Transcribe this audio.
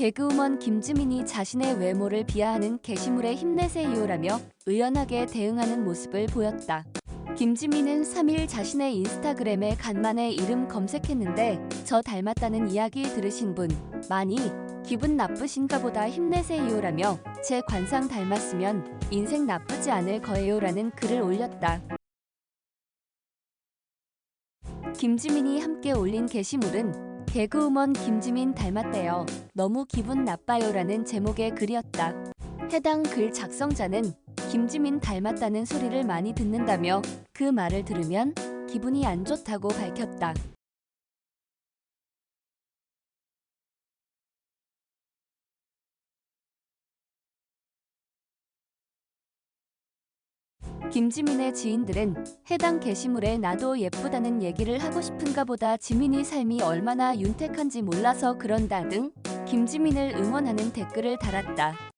개그우먼 김지민이 자신의 외모를 비하하는 게시물에 힘내세요라며 의연하게 대응하는 모습을 보였다. 김지민은 3일 자신의 인스타그램에 간만에 이름 검색했는데 저 닮았다는 이야기 들으신 분 많이 기분 나쁘신가 보다 힘내세요라며 제 관상 닮았으면 인생 나쁘지 않을 거예요라는 글을 올렸다. 김지민이 함께 올린 게시물은 개그우먼 김지민 닮았대요. 너무 기분 나빠요라는 제목의 글이었다. 해당 글 작성자는 김지민 닮았다는 소리를 많이 듣는다며 그 말을 들으면 기분이 안 좋다고 밝혔다. 김지민의 지인들은 해당 게시물에 나도 예쁘다는 얘기를 하고 싶은가 보다 지민이 삶이 얼마나 윤택한지 몰라서 그런다 등 김지민을 응원하는 댓글을 달았다.